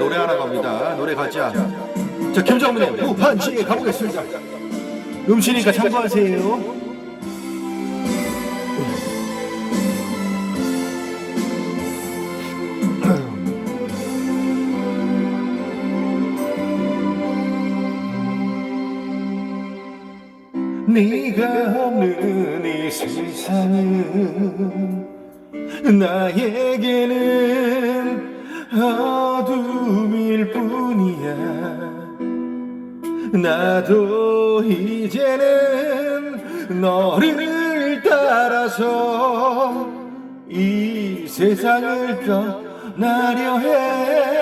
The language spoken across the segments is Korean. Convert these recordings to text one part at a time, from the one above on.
노래하러 갑니다. 노래 가자. 자, 김정민의 무판치에 가보겠습니다. 음치니까 참고하세요. 네가 없는 이 세상은 나에게는 어둠일 뿐이야. 나도 이제는 너를 따라서 이 세상을 떠나려 해.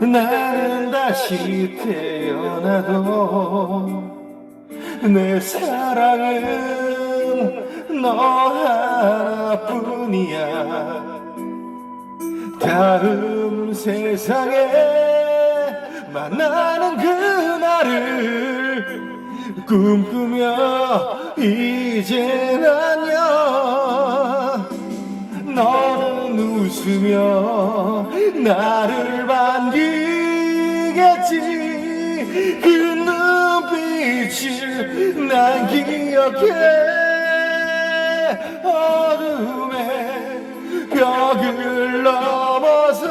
나는 다시 태어나도 내 사랑은 너 하나뿐이야 다음 세상에 만나는 그날을 꿈꾸며 이젠 안녕 너는 웃으며 나를 반기겠지. 그 눈빛을 난 기억해. 어둠의 벽을 넘어서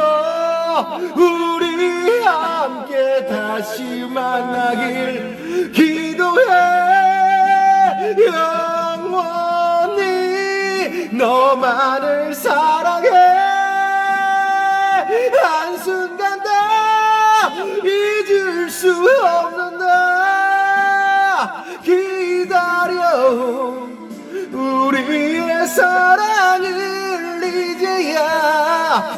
우리 함께 다시 만나길 기도해. 영원히 너만을 사랑해. 한순간도 잊을 수 없는 나 기다려 우리의 사랑을 이제야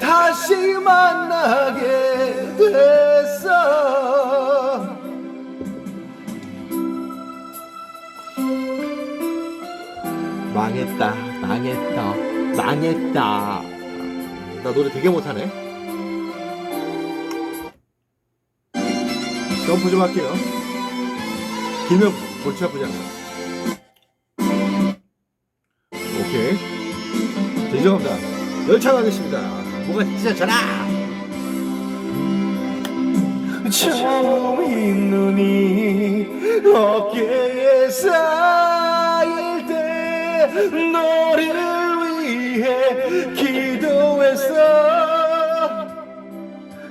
다시 만나게 됐어. 망했다 망했다 망했다. 나 노래 되게 못하네. 점프 좀 할게요. 길면 골치 아프잖아 오케이. 자, 죄송합니다. 열차 가겠습니다. 뭐가 찢어져라 처음인 눈이 어깨에 쌓일 때 너를 위해 기도했어.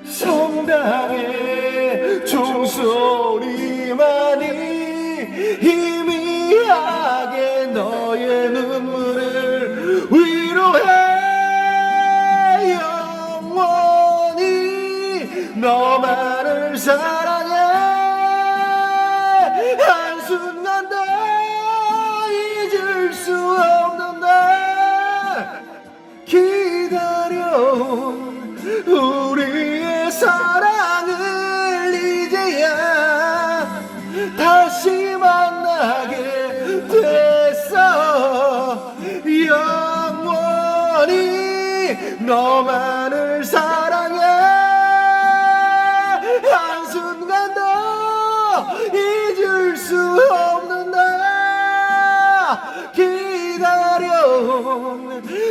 성당의 종소 사랑해. 한순간도 잊을 수 없는 날 기다려. 우리의 사랑을 이제야 다시 만나게 됐어. 영원히 너만을 사랑 잊을 수 없는 나 기다려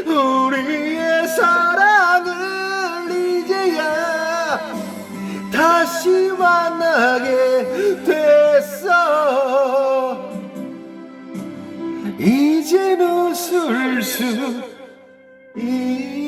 우리의 사랑을 이제야 다시 만나게 됐어. 이젠 웃을 수 있어